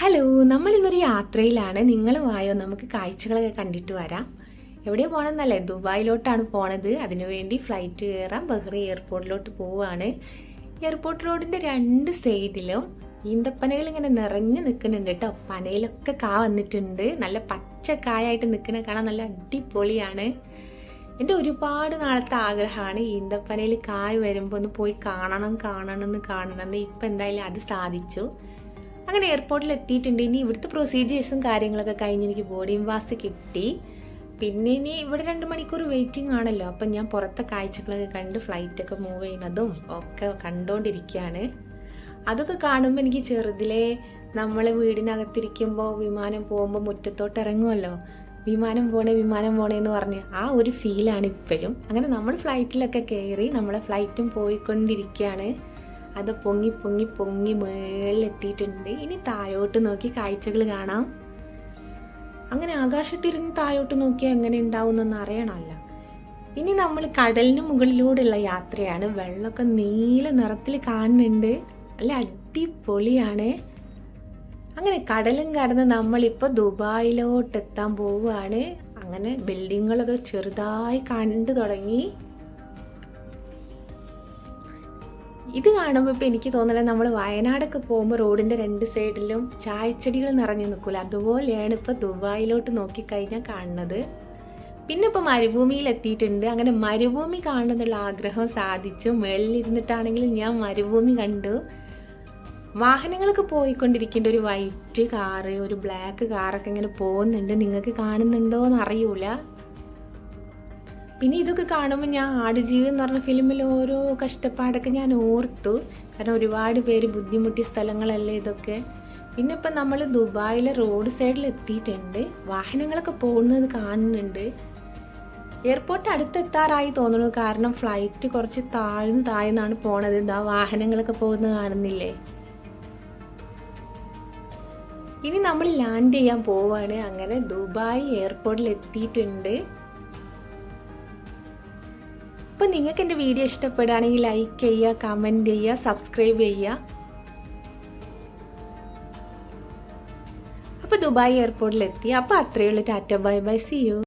Hello നമ്മൾ ഇന്നൊരു യാത്രയിലാണ്. നിങ്ങളും ആയോ നമുക്ക് കാഴ്ചകളൊക്കെ കണ്ടിട്ട് വരാം. എവിടെ പോകണമെന്നല്ലേ ദുബായിലോട്ടാണ് പോണത്. അതിനുവേണ്ടി ഫ്ലൈറ്റ് കയറാം. ബഹ്റി എയർപോർട്ടിലോട്ട് പോവുകയാണ് എയർപോർട്ട് റോഡിന്റെ രണ്ട് സൈഡിലും ഈന്തപ്പനകൾ ഇങ്ങനെ നിറഞ്ഞു നിൽക്കുന്നുണ്ട് കേട്ടോ പനയിലൊക്കെ കാ വന്നിട്ടുണ്ട്. നല്ല പച്ച കായായിട്ട് നിൽക്കണ കാണാൻ നല്ല അടിപൊളിയാണ്. എന്റെ ഒരുപാട് നാളത്തെ ആഗ്രഹമാണ് ഈന്തപ്പനയിൽ കായ് വരുമ്പോൾ ഒന്ന് പോയി കാണണം കാണണം എന്ന് കാണണം എന്ന് ഇപ്പം എന്തായാലും അത് സാധിച്ചു. അങ്ങനെ എയർപോർട്ടിൽ എത്തിയിട്ടുണ്ട്. ഇനി ഇവിടുത്തെ പ്രൊസീജിയേഴ്സും കാര്യങ്ങളൊക്കെ കഴിഞ്ഞ് എനിക്ക് ബോർഡിംഗ് പാസ് കിട്ടി. പിന്നെ ഇനി ഇവിടെ രണ്ട് മണിക്കൂർ വെയിറ്റിംഗ് ആണല്ലോ. അപ്പം ഞാൻ പുറത്തെ കാഴ്ചകളൊക്കെ കണ്ട് ഫ്ലൈറ്റൊക്കെ മൂവ് ചെയ്യുന്നതും ഒക്കെ കണ്ടുകൊണ്ടിരിക്കുകയാണ് അതൊക്കെ കാണുമ്പോൾ എനിക്ക് ചെറുതിലെ നമ്മൾ വീടിനകത്തിരിക്കുമ്പോൾ വിമാനം പോകുമ്പോൾ മുറ്റത്തോട്ട് ഇറങ്ങുമല്ലോ വിമാനം പോണേ വിമാനം പോണേ എന്ന് പറഞ്ഞ് ആ ഒരു ഫീലാണ് ഇപ്പോഴും. അങ്ങനെ നമ്മൾ ഫ്ലൈറ്റിലൊക്കെ കയറി നമ്മളെ ഫ്ലൈറ്റും പോയിക്കൊണ്ടിരിക്കുകയാണ് അത് പൊങ്ങി പൊങ്ങി പൊങ്ങി മേളിലെത്തിയിട്ടുണ്ട്. ഇനി താഴോട്ട് നോക്കി കാഴ്ചകൾ കാണാം. അങ്ങനെ ആകാശത്തിരുന്ന് താഴോട്ട് നോക്കിയാൽ എങ്ങനെ ഉണ്ടാവുമെന്നൊന്നും അറിയണമല്ല. ഇനി നമ്മൾ കടലിന് മുകളിലൂടെയുള്ള യാത്രയാണ്. വെള്ളമൊക്കെ നീല നിറത്തിൽ കാണുന്നുണ്ട്. നല്ല അടിപൊളിയാണ്. അങ്ങനെ കടലും കടന്ന് നമ്മളിപ്പോൾ ദുബായിലോട്ട് എത്താൻ പോവുകയാണ്. അങ്ങനെ ബിൽഡിങ്ങുകളൊക്കെ ചെറുതായി കണ്ടു തുടങ്ങി. ഇത് കാണുമ്പോൾ ഇപ്പം എനിക്ക് തോന്നുന്നത് നമ്മൾ വയനാടൊക്കെ പോകുമ്പോൾ റോഡിന്റെ രണ്ട് സൈഡിലും ചായച്ചെടികൾ നിറഞ്ഞു നിൽക്കില്ല അതുപോലെയാണ് ഇപ്പോൾ ദുബായിലോട്ട് നോക്കിക്കഴിഞ്ഞാൽ കാണുന്നത്. പിന്നെ ഇപ്പോൾ മരുഭൂമിയിൽ എത്തിയിട്ടുണ്ട് അങ്ങനെ മരുഭൂമി കാണണമെന്നുള്ള ആഗ്രഹം സാധിച്ചു. മേളിലിരുന്നിട്ടാണെങ്കിലും ഞാൻ മരുഭൂമി കണ്ടു. വാഹനങ്ങളൊക്കെ പോയിക്കൊണ്ടിരിക്കേണ്ട ഒരു വൈറ്റ് കാറ് ഒരു ബ്ലാക്ക് കാറൊക്കെ ഇങ്ങനെ പോകുന്നുണ്ട്. നിങ്ങൾക്ക് കാണുന്നുണ്ടോ എന്ന് അറിയൂല. പിന്നെ ഇതൊക്കെ കാണുമ്പോൾ ഞാൻ ആടുജീവിതം എന്ന് പറഞ്ഞ ഫിലിമിൽ ഓരോ കഷ്ടപ്പാടൊക്കെ ഞാൻ ഓർത്തു. കാരണം ഒരുപാട് പേര് ബുദ്ധിമുട്ടിയ സ്ഥലങ്ങളല്ലേ ഇതൊക്കെ. പിന്നെ ഇപ്പം നമ്മൾ ദുബായിലെ റോഡ് സൈഡിൽ എത്തിയിട്ടുണ്ട്. വാഹനങ്ങളൊക്കെ പോകുന്നത് കാണുന്നുണ്ട്. എയർപോർട്ട് അടുത്തെത്താറായി തോന്നുന്നു. കാരണം ഫ്ലൈറ്റ് കുറച്ച് താഴ്ന്ന് താഴ്ന്നാണ് പോണത്. ഇതാ വാഹനങ്ങളൊക്കെ പോകുന്നത് കാണുന്നില്ലേ? ഇനി നമ്മൾ ലാൻഡ് ചെയ്യാൻ പോവാണ്. അങ്ങനെ ദുബായ് എയർപോർട്ടിൽ എത്തിയിട്ടുണ്ട്. അപ്പോൾ നിങ്ങൾക്ക് എന്റെ വീഡിയോ ഇഷ്ടപ്പെടുകയാണെങ്കിൽ ലൈക്ക് ചെയ്യുക കമന്റ് ചെയ്യുക സബ്സ്ക്രൈബ് ചെയ്യുക. അപ്പോൾ ദുബായ് എയർപോർട്ടിലെത്തി അപ്പോൾ അത്രയേ ഉള്ളൂ. Tata bye bye. See you